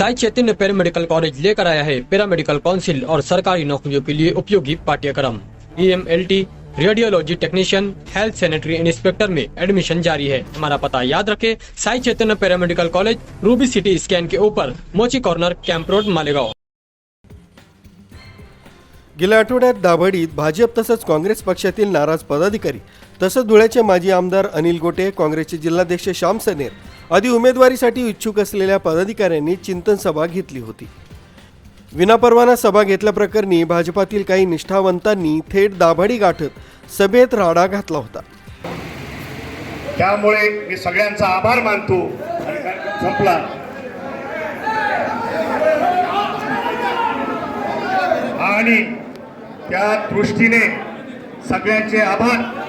Sai Chaitanya paramedical college लेकर आया है पैरामेडिकल काउंसिल और सरकारी नौकरियों के लिए उपयोगी पाठ्यक्रम। E M L T radiology technician health sanitary inspector में एडमिशन जारी है। हमारा पता याद रखें Sai Chaitanya paramedical college Ruby city scan के ऊपर Mochi corner camp road Malegaon. गेल्या आठवड्यात दाभाडीत भाजप तसंच काँग्रेस पक्षातील नाराज पदाधिकारी तसंच धुळ्याचे माजी आमदार अनिल गोटे काँग्रेसचे जिल्हाध्यक्ष श्याम सनेर आधी उमेदवारीसाठी इच्छुक असलेल्या पदाधिकाऱ्यांनी चिंतन सभा घेतली होती. विनापरवाना सभा घेतल्याप्रकरणी भाजपातील काही निष्ठावंतांनी थेट दाभाडी गाठत सभेत राडा घातला होता. त्यामुळे मी सगळ्यांचा आभार मानतो संपला. आणि त्या दृष्टीने सगळ्यांचे आभार.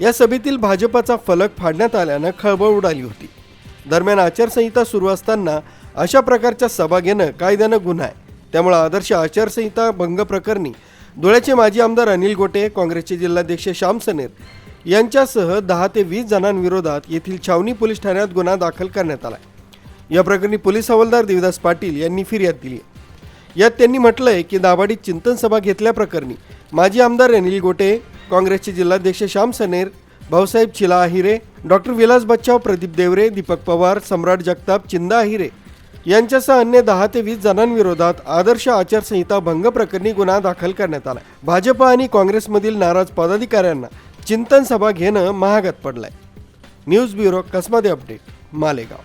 या सभेतील भाजपाचा फलक फाडण्यात आल्यानं खळबळ उडाली होती. दरम्यान आचारसंहिता सुरू असताना अशा प्रकारच्या सभा घेणं कायद्यानं गुन्हा आहे. त्यामुळे आदर्श आचारसंहिता भंग प्रकरणी धुळ्याचे माजी आमदार अनिल गोटे काँग्रेसचे जिल्हाध्यक्ष श्याम सनेर यांच्यासह दहा ते वीस जणांविरोधात येथील छावणी पोलीस ठाण्यात गुन्हा दाखल करण्यात आला या प्रकरणी पोलीस हवालदार देवदास पाटील यांनी फिर्याद दिली यात त्यांनी म्हटलंय की दाभाडीत चिंतन सभा घेतल्याप्रकरणी माजी आमदार अनिल गोटे काँग्रेसचे जिल्हाध्यक्ष श्याम सनेर भाऊसाहेब चिला आहिरे डॉक्टर विलास बच्चाव प्रदीप देवरे दीपक पवार सम्राट जगताप चिंदा आहिरे यांच्यासह अन्य दहा ते वीस जणांविरोधात आदर्श आचारसंहिता भंग प्रकरणी गुन्हा दाखल करण्यात आला भाजप आणि काँग्रेसमधील नाराज पदाधिकाऱ्यांना चिंतन सभा घेणं महागात पडलाय. न्यूज ब्युरो कसमध्ये अपडेट मालेगाव.